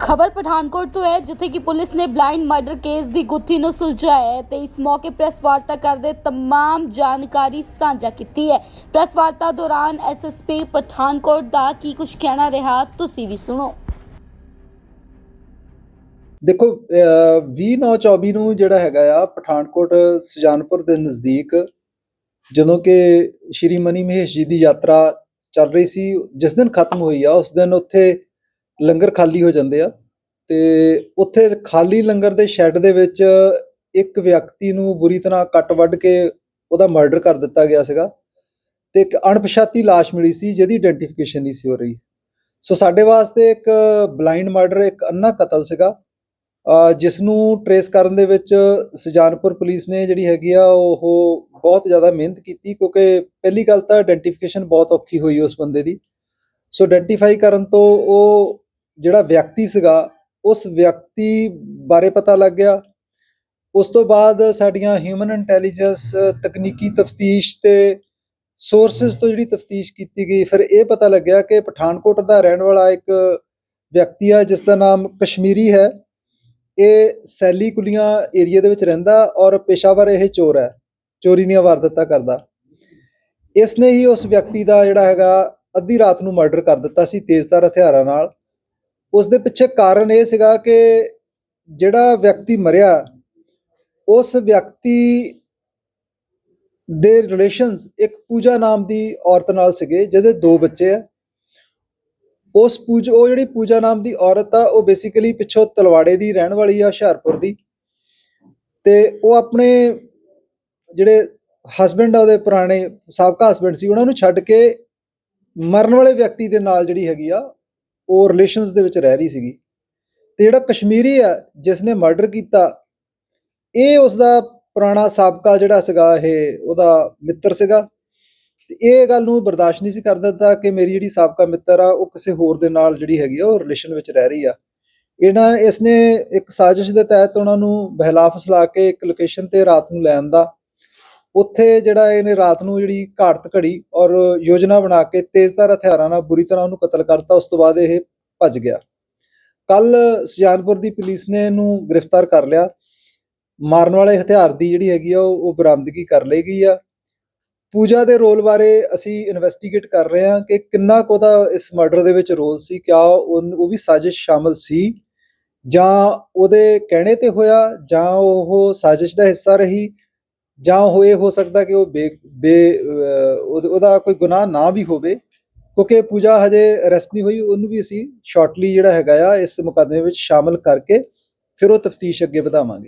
ਖਬਰ ਪਠਾਨਕੋਟ ਤੋਂ ਹੈ ਜਿੱਥੇ ਕਿ ਪੁਲਿਸ ਨੇ ਬਲਾਈਂਡ ਮਰਡਰ ਕੇਸ ਦੀ ਗੁੱਥੀ ਨੂੰ ਸੁਲਝਾਇਆ ਹੈ ਤੇ ਇਸ ਮੌਕੇ ਪ੍ਰੈਸ ਵਾਰਤਾ ਕਰਦੇ तमाम ਜਾਣਕਾਰੀ ਸਾਂਝਾ ਕੀਤੀ ਹੈ ਪ੍ਰੈਸ ਵਾਰਤਾ ਦੌਰਾਨ ਐਸਐਸਪੀ ਪਠਾਨਕੋਟ ਦਾ ਕੀ ਕੁਝ ਕਹਿਣਾ ਰਿਹਾ ਤੁਸੀਂ ਵੀ ਸੁਣੋ ਦੇਖੋ 2924 ਨੂੰ ਜਿਹੜਾ ਹੈਗਾ ਆ ਪਠਾਨਕੋਟ ਸੁਜਾਨਪੁਰ ਦੇ ਨਜ਼ਦੀਕ ਜਦੋਂ ਕਿ ਸ਼੍ਰੀ ਮਨੀ ਮਹੇਸ਼ ਜੀ ਦੀ ਯਾਤਰਾ ਚੱਲ ਰਹੀ ਸੀ ਜਿਸ ਦਿਨ ਖਤਮ ਹੋਈ ਆ ਉਸ ਦਿਨ ਉੱਥੇ ਲੰਗਰ ਖਾਲੀ ਹੋ ਜਾਂਦੇ ਆ ਤੇ ਉੱਥੇ ਖਾਲੀ ਲੰਗਰ ਦੇ ਸ਼ੈੱਡ ਦੇ ਵਿੱਚ ਇੱਕ ਵਿਅਕਤੀ ਨੂੰ ਬੁਰੀ ਤਰ੍ਹਾਂ ਕੱਟ ਵੱਢ ਕੇ ਉਹਦਾ ਮਰਡਰ ਕਰ ਦਿੱਤਾ ਗਿਆ ਸੀਗਾ ਤੇ ਇੱਕ ਅਣਪਛਾਤੀ ਲਾਸ਼ ਮਿਲੀ ਸੀ ਜਿਹਦੀ ਆਇਡੈਂਟੀਫਿਕੇਸ਼ਨ ਨਹੀਂ ਸੀ ਹੋ ਰਹੀ। ਸੋ ਸਾਡੇ ਵਾਸਤੇ ਇੱਕ ਬਲਾਈਂਡ ਮਰਡਰ ਇੱਕ ਅੰਨਾ ਕਤਲ ਸੀਗਾ। ਜਿਸ ਨੂੰ ਟਰੇਸ ਕਰਨ ਦੇ ਵਿੱਚ ਸੁਜਾਨਪੁਰ ਪੁਲਿਸ ਨੇ ਜਿਹੜੀ ਹੈਗੀ ਆ, ਉਹ ਬਹੁਤ ਜ਼ਿਆਦਾ ਮਿਹਨਤ ਕੀਤੀ ਕਿਉਂਕਿ ਪਹਿਲੀ ਗੱਲ ਤਾਂ ਆਇਡੈਂਟੀਫਿਕੇਸ਼ਨ ਬਹੁਤ ਔਖੀ ਹੋਈ ਉਸ ਬੰਦੇ ਦੀ। ਸੋ ਆਇਡੈਂਟੀਫਾਈ ਕਰਨ ਤੋਂ ਉਹ ਜਿਹੜਾ ਵਿਅਕਤੀ ਸੀਗਾ, ਉਸ ਵਿਅਕਤੀ ਬਾਰੇ ਪਤਾ ਲੱਗ ਗਿਆ। ਉਸ ਤੋਂ ਬਾਅਦ ਸਾਡੀਆਂ ਹਿਊਮਨ ਇੰਟੈਲੀਜੈਂਸ ਤਕਨੀਕੀ ਤਫਤੀਸ਼ ਤੇ ਸੋਰਸਸ ਤੋਂ ਜਿਹੜੀ ਤਫਤੀਸ਼ ਕੀਤੀ ਗਈ, ਫਿਰ ਇਹ ਪਤਾ ਲੱਗਿਆ ਕਿ ਪਠਾਨਕੋਟ ਦਾ ਰਹਿਣ ਵਾਲਾ ਇੱਕ ਵਿਅਕਤੀ ਆ ਜਿਸ ਦਾ ਨਾਮ ਕਸ਼ਮੀਰੀ ਹੈ। ਇਹ ਸੈਲੀ ਕੁਲੀਆਂ ਏਰੀਆ ਦੇ ਵਿੱਚ ਰਹਿੰਦਾ ਔਰ ਪੇਸ਼ਾਵਰ ਇਹ ਚੋਰ ਹੈ, ਚੋਰੀ ਦੀਆਂ ਵਾਰਦਾਤਾਂ ਕਰਦਾ। ਇਸ ਨੇ ਹੀ ਉਸ ਵਿਅਕਤੀ ਦਾ ਜਿਹੜਾ ਹੈਗਾ, ਅੱਧੀ ਰਾਤ ਨੂੰ ਮਰਡਰ ਕਰ ਦਿੱਤਾ ਸੀ ਤੇਜ਼ਧਾਰ ਹਥਿਆਰਾਂ ਨਾਲ। ਉਸ ਦੇ ਪਿੱਛੇ ਕਾਰਨ ਇਹ ਸੀਗਾ ਕਿ ਜਿਹੜਾ ਵਿਅਕਤੀ ਮਰਿਆ, ਉਸ ਵਿਅਕਤੀ ਦੇ ਰਿਲੇਸ਼ਨਸ ਇੱਕ ਪੂਜਾ ਨਾਮ ਦੀ ਔਰਤ ਨਾਲ ਸੀਗੇ, ਜਿਹਦੇ ਦੋ ਬੱਚੇ ਆ। ਉਸ ਪੂਜ, ਉਹ ਜਿਹੜੀ ਪੂਜਾ ਨਾਮ ਦੀ ਔਰਤ ਆ, ਉਹ ਬੇਸਿਕਲੀ ਪਿੱਛੋਂ ਤਲਵਾੜੇ ਦੀ ਰਹਿਣ ਵਾਲੀ ਆ, ਹੁਸ਼ਿਆਰਪੁਰ ਦੀ। ਤੇ ਉਹ ਆਪਣੇ ਜਿਹੜੇ ਹਸਬੰਡ ਆ, ਉਹਦੇ ਪੁਰਾਣੇ ਸਾਬਕਾ ਹਸਬੰਡ ਸੀ, ਉਹਨਾਂ ਨੂੰ ਛੱਡ ਕੇ ਮਰਨ ਵਾਲੇ ਵਿਅਕਤੀ ਦੇ ਨਾਲ ਜਿਹੜੀ ਹੈਗੀ ਆ ਉਹ ਰਿਲੇਸ਼ਨਸ ਦੇ ਵਿੱਚ ਰਹਿ ਰਹੀ ਸੀਗੀ। ਤੇ ਜਿਹੜਾ ਕਸ਼ਮੀਰੀ ਆ, ਜਿਸ ਨੇ ਮਰਡਰ ਕੀਤਾ, ਇਹ ਉਸ ਦਾ ਪੁਰਾਣਾ ਸਾਬਕਾ ਜਿਹੜਾ ਸੀਗਾ, ਇਹ ਉਹਦਾ ਮਿੱਤਰ ਸੀਗਾ। ਤੇ ਇਹ ਗੱਲ ਨੂੰ ਬਰਦਾਸ਼ਤ ਨਹੀਂ ਸੀ ਕਰ ਦਿੱਤਾ ਕਿ ਮੇਰੀ ਜਿਹੜੀ ਸਾਬਕਾ ਮਿੱਤਰ ਆ, ਉਹ ਕਿਸੇ ਹੋਰ ਦੇ ਨਾਲ ਜਿਹੜੀ ਹੈਗੀ ਆ, ਉਹ ਰਿਲੇਸ਼ਨ ਵਿੱਚ ਰਹਿ ਰਹੀ ਆ। ਇਹਨਾਂ ਇਸ ਨੇ ਇੱਕ ਸਾਜ਼ਿਸ਼ ਦੇ ਤਹਿਤ ਉਹਨਾਂ ਨੂੰ ਬਹਿਲਾ ਫਸਲਾ ਕੇ ਇੱਕ ਲੋਕੇਸ਼ਨ ਤੇ ਰਾਤ ਨੂੰ ਲੈਣ ਦਾ ਉੱਥੇ ਜਿਹੜਾ ਇਹਨੇ ਰਾਤ ਨੂੰ ਜਿਹੜੀ ਘਾੜਤ ਘੜੀ ਔਰ ਯੋਜਨਾ ਬਣਾ ਕੇ ਤੇਜ਼ਧਾਰ ਹਥਿਆਰਾਂ ਨਾਲ ਬੁਰੀ ਤਰ੍ਹਾਂ ਉਹਨੂੰ ਕਤਲ ਕਰਤਾ, ਉਸ ਤੋਂ ਬਾਅਦ ਇਹ ਭੱਜ ਗਿਆ। ਕੱਲ ਸੁਜਾਨਪੁਰ ਦੀ ਪੁਲਿਸ ਨੇ ਇਹਨੂੰ ਗ੍ਰਿਫਤਾਰ ਕਰ ਲਿਆ। ਮਾਰਨ ਵਾਲੇ ਹਥਿਆਰ ਦੀ ਜਿਹੜੀ ਹੈਗੀ ਆ, ਉਹ ਉਹ ਬਰਾਮਦਗੀ ਕਰ ਲਈ ਗਈ ਆ। ਪੂਜਾ ਦੇ ਰੋਲ ਬਾਰੇ ਅਸੀਂ ਇਨਵੈਸਟੀਗੇਟ ਕਰ ਰਹੇ ਹਾਂ ਕਿ ਕਿੰਨਾ ਕੁ ਉਹਦਾ ਇਸ ਮਰਡਰ ਦੇ ਵਿੱਚ ਰੋਲ ਸੀ, ਕਿਆ ਉਹ ਉਹ ਵੀ ਸਾਜ਼ਿਸ਼ ਸ਼ਾਮਲ ਸੀ, ਜਾਂ ਉਹਦੇ ਕਹਿਣੇ ਤੇ ਹੋਇਆ, ਜਾਂ ਉਹ ਸਾਜ਼ਿਸ਼ ਦਾ ਹਿੱਸਾ ਰਹੀ ਜਾਂ ਉਹ ਇਹ ਹੋ ਸਕਦਾ ਕਿ ਉਹ ਬੇ ਬੇ ਉਹਦਾ ਕੋਈ ਗੁਨਾਹ ਨਾ ਵੀ ਹੋਵੇ, ਕਿਉਂਕਿ ਪੂਜਾ ਹਜੇ ਅਰੈਸਟ ਨਹੀਂ ਹੋਈ, ਉਹਨੂੰ ਵੀ ਅਸੀਂ ਸ਼ਾਰਟਲੀ ਜਿਹੜਾ ਹੈਗਾ ਆ, ਇਸ ਮੁਕੱਦਮੇ ਵਿੱਚ ਸ਼ਾਮਲ ਕਰਕੇ ਫਿਰ ਉਹ ਤਫਤੀਸ਼ ਅੱਗੇ ਵਧਾਵਾਂਗੇ।